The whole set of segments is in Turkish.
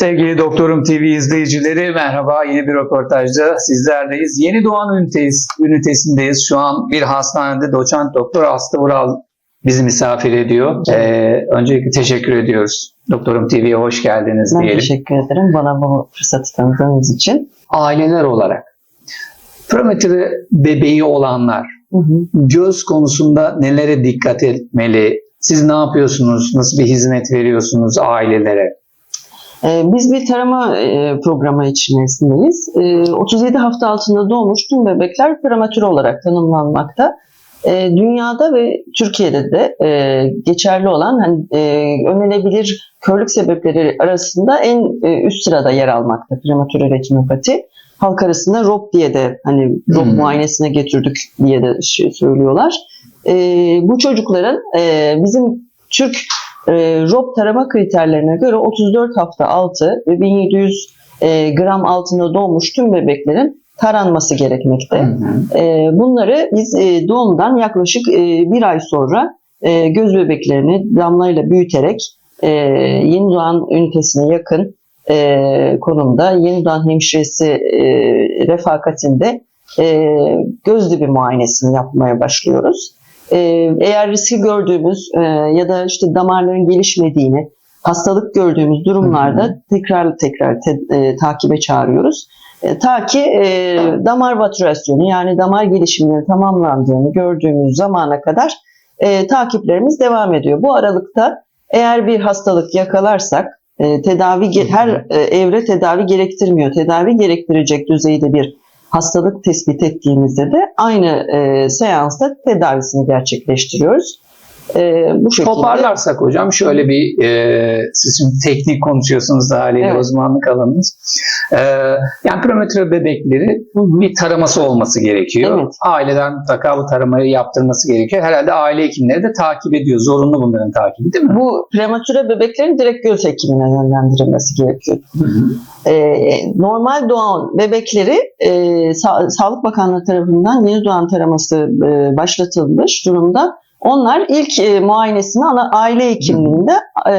Sevgili Doktorum TV izleyicileri merhaba. Yeni bir röportajda sizlerleyiz. Yeni doğan üniteyiz, ünitesindeyiz. Şu an bir hastanede doçent doktor Aslı Vural bizi misafir ediyor. Ee, öncelikle teşekkür ediyoruz. Doktorum TV'ye hoş geldiniz Ben diyelim. teşekkür ederim bana bu fırsatı tanıdığınız için. Aileler olarak prematüre bebeği olanlar Hı hı. göz konusunda nelere dikkat etmeli? Siz ne yapıyorsunuz? Nasıl bir hizmet veriyorsunuz ailelere? Ee, biz bir tarama e, programı içerisindeyiz. Ee, 37 hafta altında doğmuş tüm bebekler prematür olarak tanımlanmakta. Ee, dünyada ve Türkiye'de de e, geçerli olan hani, e, önlenebilir körlük sebepleri arasında en üst sırada yer almakta prematür retinopati. Halk arasında ROP diye de hani ROP Hmm. muayenesine getirdik diye de şey söylüyorlar. Ee, bu çocukların bizim Türk e, ROP tarama kriterlerine göre 34 hafta altı ve 1700 e, gram altında doğmuş tüm bebeklerin taranması gerekmekte. E, bunları biz e, doğumdan yaklaşık e, bir ay sonra e, göz bebeklerini damlayla büyüterek e, yeni doğan ünitesine yakın e, konumda yeni doğan hemşiresi e, refakatinde e, göz dibi muayenesini yapmaya başlıyoruz. E, eğer riski gördüğümüz e, ya da işte damarların gelişmediğini, hastalık gördüğümüz durumlarda Hı tekrar tekrar te- e, takibe çağırıyoruz. E, ta ki e, damar matürasyonu yani damar gelişiminin tamamlandığını gördüğümüz zamana kadar e, takiplerimiz devam ediyor. Bu aralıkta eğer bir hastalık yakalarsak e, tedavi her e, evre tedavi gerektirmiyor. Tedavi gerektirecek düzeyde bir hastalık tespit ettiğimizde de aynı e, seansta tedavisini gerçekleştiriyoruz. E, bu şekilde. Toparlarsak hocam şöyle bir e, siz şimdi teknik konuşuyorsunuz da haliyle Evet. uzmanlık alanınız. E, yani prematüre bebekleri Hı hı. bir taraması olması gerekiyor. Evet. Aileden mutlaka bu taramayı yaptırması gerekiyor. Herhalde aile hekimleri de takip ediyor. Zorunlu bunların takibi değil mi? Bu prematüre bebeklerin direkt göz hekimine yönlendirilmesi gerekiyor. Ee, normal doğan bebekleri e, Sa- Sağlık Bakanlığı tarafından yeni doğan taraması e, başlatılmış durumda. Onlar ilk e, muayenesini ana, aile hekimliğinde e,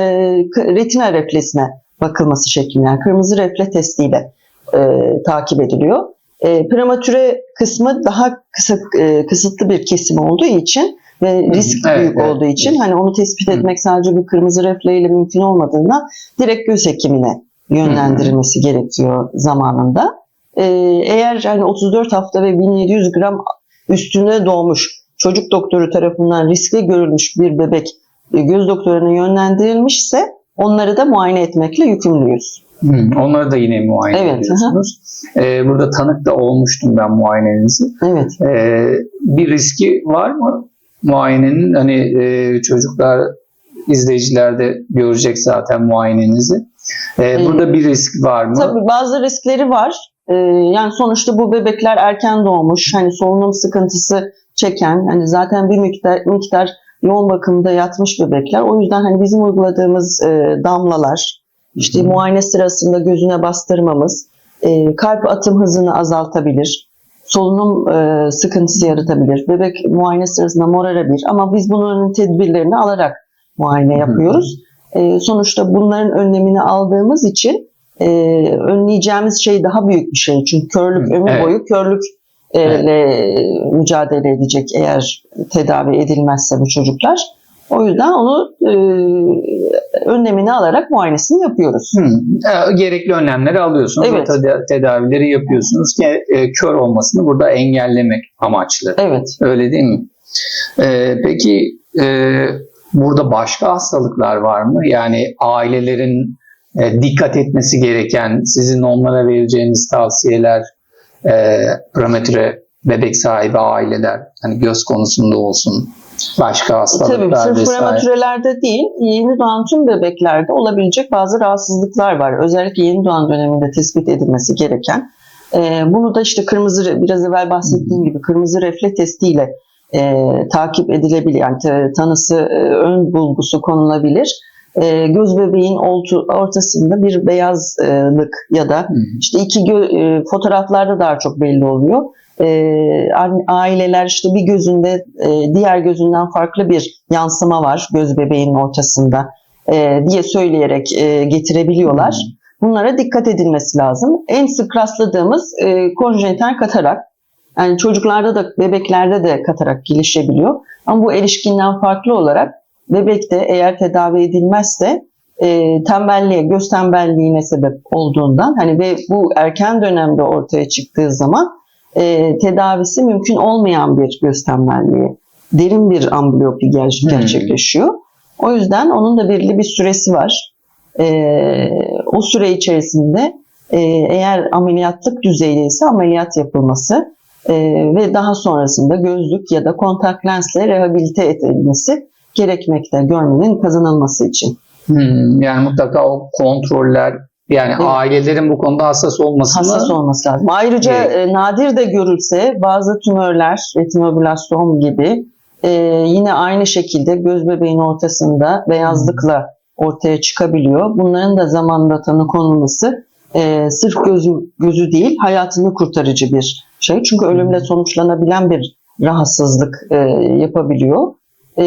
retina refleksine bakılması şeklinde, yani kırmızı refle testiyle e, takip ediliyor. E, prematüre kısmı daha kısa e, kısıtlı bir kesim olduğu için ve risk Evet, büyük evet. olduğu için hani onu tespit Hı. etmek sadece bir kırmızı refle ile mümkün olmadığından direkt göz hekimine yönlendirilmesi gerekiyor zamanında. Ee, eğer hani 34 hafta ve 1700 gram üstüne doğmuş çocuk doktoru tarafından riskli görülmüş bir bebek e, göz doktoruna yönlendirilmişse onları da muayene etmekle yükümlüyüz. Hı, Onları da yine muayene Evet, ediyorsunuz. E, burada tanık da olmuştum ben muayenenizi. Evet. E, bir riski var mı muayenenin? Hani e, çocuklar, izleyiciler de görecek zaten muayenenizi. E, Evet. burada bir risk var mı? Tabii bazı riskleri var. Ee, yani sonuçta bu bebekler erken doğmuş, hani solunum sıkıntısı çeken, hani zaten bir miktar miktar yoğun bakımda yatmış bebekler. O yüzden hani bizim uyguladığımız e, damlalar, işte hı. muayene sırasında gözüne bastırmamız, e, kalp atım hızını azaltabilir, solunum e, sıkıntısı yaratabilir. Bebek muayene sırasında morarabilir ama biz bunların tedbirlerini alarak muayene yapıyoruz. E, sonuçta bunların önlemini aldığımız için e, önleyeceğimiz şey daha büyük bir şey. Çünkü körlük Hı, ömür evet. boyu körlük e, Evet. mücadele edecek eğer tedavi edilmezse bu çocuklar. O yüzden onu e, önlemini alarak muayenesini yapıyoruz. Hı, e, gerekli önlemleri alıyorsunuz. Evet. tedavileri yapıyorsunuz ki e, kör olmasını burada engellemek amaçlı. Evet. Öyle değil mi? E, peki e, burada başka hastalıklar var mı? Yani ailelerin dikkat etmesi gereken, sizin onlara vereceğiniz tavsiyeler, e, prematüre bebek sahibi aileler, hani göz konusunda olsun, başka hastalıklar Tabii sırf vesaire. prematürelerde değil, yeni doğan tüm bebeklerde olabilecek bazı rahatsızlıklar var. Özellikle yeni doğan döneminde tespit edilmesi gereken. Ee, bunu da işte kırmızı, biraz evvel bahsettiğim gibi kırmızı refle testiyle e, takip edilebilir. Yani ta- tanısı, e, ön bulgusu konulabilir. E, göz bebeğin oltu, ortasında bir beyazlık ya da işte iki gö- e, fotoğraflarda daha çok belli oluyor. E, aileler işte bir gözünde e, diğer gözünden farklı bir yansıma var göz bebeğinin ortasında e, diye söyleyerek e, getirebiliyorlar. bunlara dikkat edilmesi lazım. En sık rastladığımız e, konjenital katarak. Yani çocuklarda da bebeklerde de katarak gelişebiliyor. Ama bu erişkinden farklı olarak bebekte eğer tedavi edilmezse e, tembelliğe, göz tembelliğine sebep olduğundan hani ve bu erken dönemde ortaya çıktığı zaman e, tedavisi mümkün olmayan bir göz tembelliği, derin bir ambliyopi Hmm. gerçekleşiyor. O yüzden onun da belirli bir süresi var. E, o süre içerisinde e, eğer ameliyatlık düzeydeyse ameliyat yapılması e, ve daha sonrasında gözlük ya da kontak lensle rehabilite edilmesi gerekmekte görmenin kazanılması için. Hmm, yani mutlaka o kontroller yani Evet. ailelerin bu konuda hassas olmasını Hassas olması lazım. Ayrıca Evet. nadir de görülse bazı tümörler, retinoblastom gibi e, yine aynı şekilde göz bebeğin ortasında beyazlıkla ortaya çıkabiliyor. Bunların da zamanla tanı konulması e, sırf gözü, gözü değil hayatını kurtarıcı bir şey. Çünkü ölümle sonuçlanabilen bir rahatsızlık e, yapabiliyor. E,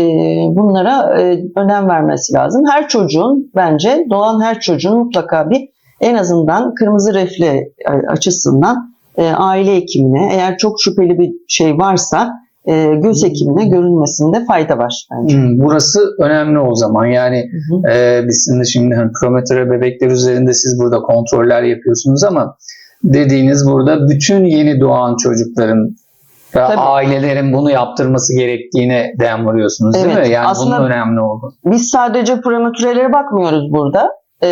bunlara e, önem vermesi lazım. Her çocuğun bence doğan her çocuğun mutlaka bir en azından kırmızı refle e, açısından e, aile hekimine eğer çok şüpheli bir şey varsa e, göz hekimine görünmesinde fayda var bence. Hmm, burası önemli o zaman. Yani Hı hı. e, biz şimdi, şimdi hani prometre bebekler üzerinde siz burada kontroller yapıyorsunuz ama dediğiniz burada bütün yeni doğan çocukların Tabii. ailelerin bunu yaptırması gerektiğine dem vuruyorsunuz değil Evet, mi? Yani aslında- bunun önemli olduğu. Biz sadece prematürelere bakmıyoruz burada. E,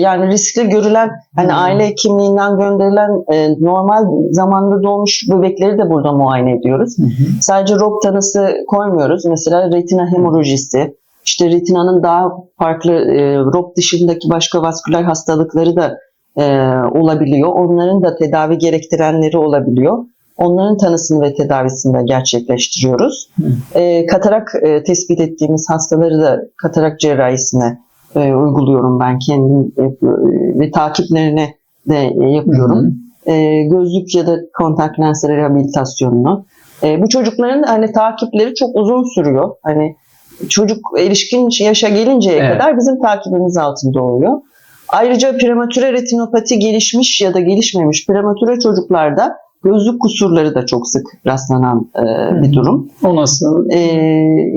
yani riskli görülen hani Hmm. aile hekimliğinden gönderilen e, normal zamanda doğmuş bebekleri de burada muayene ediyoruz. Sadece ROP tanısı koymuyoruz. Mesela retina hemorajisi, işte retinanın daha farklı e, ROP dışındaki başka vasküler hastalıkları da e, olabiliyor. Onların da tedavi gerektirenleri olabiliyor. Onların tanısını ve tedavisini de gerçekleştiriyoruz. E, katarak e, tespit ettiğimiz hastaları da katarak cerrahisine e, uyguluyorum ben kendim e, ve takiplerini de e, yapıyorum e, gözlük ya da kontak lens rehabilitasyonunu. E, bu çocukların hani takipleri çok uzun sürüyor. Hani çocuk erişkin yaşa gelinceye Evet. kadar bizim takibimiz altında oluyor. Ayrıca prematüre retinopati gelişmiş ya da gelişmemiş prematüre çocuklarda gözlük kusurları da çok sık rastlanan e, bir durum. O nasıl? E,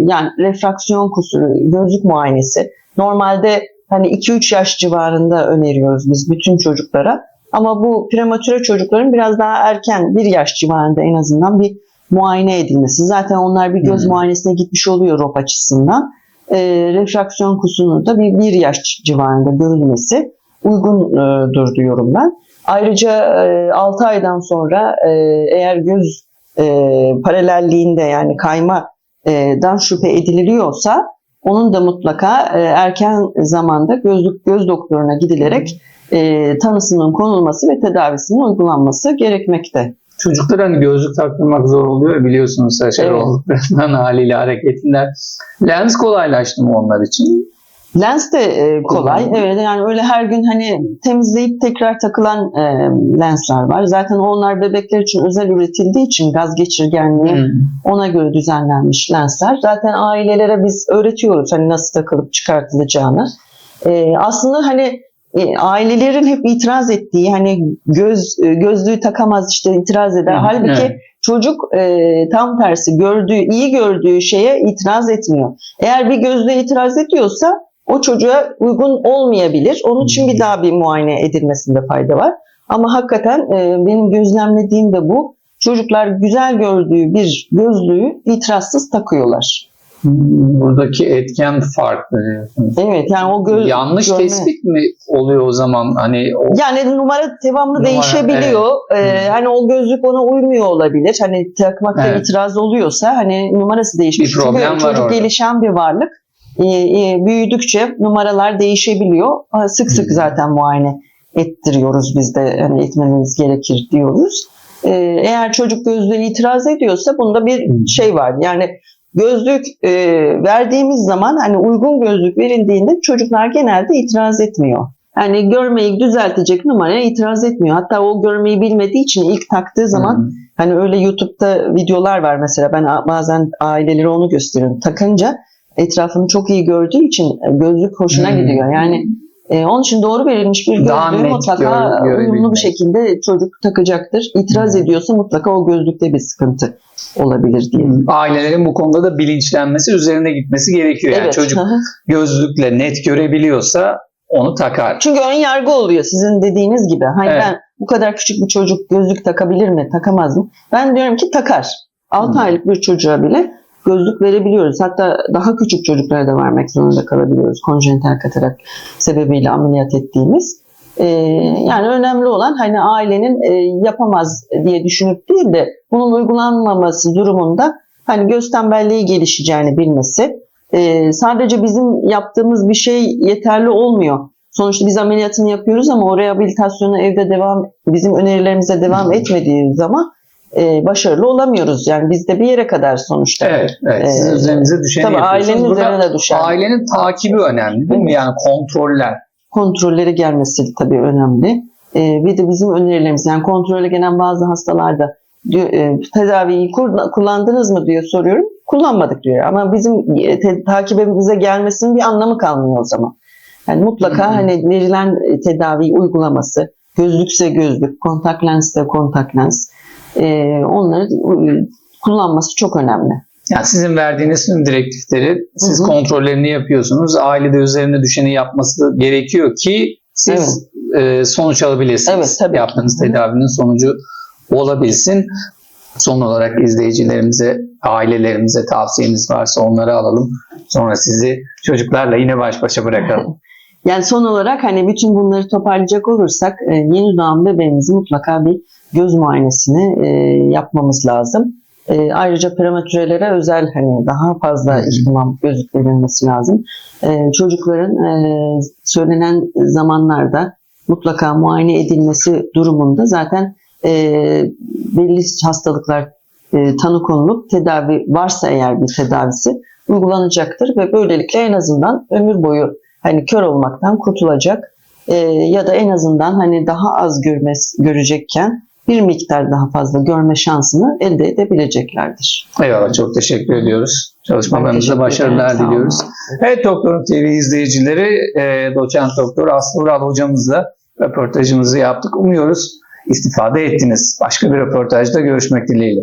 yani refraksiyon kusuru, gözlük muayenesi. Normalde hani 2-3 yaş civarında öneriyoruz biz bütün çocuklara. Ama bu prematüre çocukların biraz daha erken bir yaş civarında en azından bir muayene edilmesi. Zaten onlar bir göz Hı. muayenesine gitmiş oluyor ROP açısından. E, refraksiyon kusurunun da bir, bir yaş civarında görülmesi uygundur diyorum ben. Ayrıca e, 6 aydan sonra e, eğer göz e, paralelliğinde yani kaymadan şüphe ediliyorsa onun da mutlaka e, erken zamanda gözlük göz doktoruna gidilerek e, tanısının konulması ve tedavisinin uygulanması gerekmekte. Çocuklar hani gözlük taktırmak zor oluyor biliyorsunuz saçlar Evet. olduklarından haliyle hareketinden. Lens kolaylaştı mı onlar için? Lens de e, kolay. Evet yani öyle her gün hani temizleyip tekrar takılan e, lensler var. Zaten onlar bebekler için özel üretildiği için gaz geçirgenliği Hmm. ona göre düzenlenmiş lensler. Zaten ailelere biz öğretiyoruz hani nasıl takılıp çıkartılacağını. Ee, aslında hani e, ailelerin hep itiraz ettiği hani göz e, gözlüğü takamaz işte itiraz eder. Hı, Halbuki evet. çocuk e, tam tersi gördüğü iyi gördüğü şeye itiraz etmiyor. Eğer bir gözlüğe itiraz ediyorsa o çocuğa uygun olmayabilir. Onun için bir daha bir muayene edilmesinde fayda var. Ama hakikaten e, benim gözlemlediğim de bu. Çocuklar güzel gördüğü bir gözlüğü itirazsız takıyorlar. Buradaki etken farklı diyorsunuz. Evet yani o göz Yanlış görme- tespit mi oluyor o zaman? Hani o Yani numara devamlı Numara, değişebiliyor. Ee, Hmm. hani o gözlük ona uymuyor olabilir. Hani takmakta Evet. itiraz oluyorsa hani numarası değişmiş. Bir problem Çünkü var çocuk orada. gelişen bir varlık. Ee, e, büyüdükçe numaralar değişebiliyor. Sık sık Hmm. zaten muayene ettiriyoruz biz de hani etmemiz gerekir diyoruz. Ee, eğer çocuk gözlüğe itiraz ediyorsa bunda bir Hmm. şey var. Yani gözlük e, verdiğimiz zaman hani uygun gözlük verildiğinde çocuklar genelde itiraz etmiyor. Yani görmeyi düzeltecek numaraya itiraz etmiyor. Hatta o görmeyi bilmediği için ilk taktığı zaman Hmm. hani öyle YouTube'da videolar var mesela ben bazen ailelere onu gösteriyorum. Takınca etrafını çok iyi gördüğü için e, gözlük hoşuna Hmm. gidiyor. Yani E, onun için doğru verilmiş bir gözlüğü mutlaka gör- uyumlu bir şekilde çocuk takacaktır. İtiraz Hı. ediyorsa mutlaka o gözlükte bir sıkıntı olabilir diye. Ailelerin bu konuda da bilinçlenmesi, üzerine gitmesi gerekiyor. Yani Evet. çocuk gözlükle net görebiliyorsa onu takar. Çünkü ön yargı oluyor sizin dediğiniz gibi. Hani Evet. ben bu kadar küçük bir çocuk gözlük takabilir mi, takamaz mı? Ben diyorum ki takar. 6 Hmm. aylık bir çocuğa bile gözlük verebiliyoruz. Hatta daha küçük çocuklara da vermek zorunda kalabiliyoruz. Konjenital katarak sebebiyle ameliyat ettiğimiz. Ee, yani önemli olan hani ailenin e, yapamaz diye düşünüp değil de bunun uygulanmaması durumunda hani göz tembelliği gelişeceğini bilmesi. Ee, sadece bizim yaptığımız bir şey yeterli olmuyor. Sonuçta biz ameliyatını yapıyoruz ama o rehabilitasyonu evde devam, bizim önerilerimize devam etmediği zaman e, başarılı olamıyoruz. Yani biz de bir yere kadar sonuçta. Evet, evet. Sizin Ee, üzerinize düşeni Tabii yapıyorsunuz. ailenin Burada üzerine düşer. Ailenin takibi önemli değil mi? Yani kontroller. Kontrolleri gelmesi tabii önemli. E, bir de bizim önerilerimiz yani kontrole gelen bazı hastalarda diyor, e, tedaviyi kur- kullandınız mı diyor soruyorum. Kullanmadık diyor. Ama bizim e, te- takibimize gelmesinin bir anlamı kalmıyor o zaman. Yani mutlaka hı. hani verilen e, tedaviyi uygulaması, gözlükse gözlük, kontak lensse kontak lens, e, onları e, kullanması çok önemli. Yani sizin verdiğiniz direktifleri siz Hı hı. kontrollerini yapıyorsunuz. Aile de üzerine düşeni yapması gerekiyor ki siz e, sonuç alabilirsiniz. Evet, tabii. Yaptığınız Hı hı. tedavinin sonucu olabilsin. Son olarak izleyicilerimize, ailelerimize tavsiyeniz varsa onları alalım. Sonra sizi çocuklarla yine baş başa bırakalım. Yani son olarak hani bütün bunları toparlayacak olursak e, yeni doğan bebeğimizin mutlaka bir göz muayenesini e, yapmamız lazım. E, ayrıca prematürelere özel hani daha fazla ihtimam gözlük verilmesi lazım. E, çocukların e, söylenen zamanlarda mutlaka muayene edilmesi durumunda zaten e, belli hastalıklar e, tanı konulup tedavi varsa eğer bir tedavisi uygulanacaktır ve böylelikle en azından ömür boyu hani kör olmaktan kurtulacak e, ya da en azından hani daha az görmez, görecekken bir miktar daha fazla görme şansını elde edebileceklerdir. Eyvallah çok teşekkür ediyoruz. Çalışmalarınızda başarılar ederim, diliyoruz. Evet Doktorum TV izleyicileri, e, doçent doktor Aslı Ural hocamızla röportajımızı yaptık. Umuyoruz istifade ettiniz. Başka bir röportajda görüşmek dileğiyle.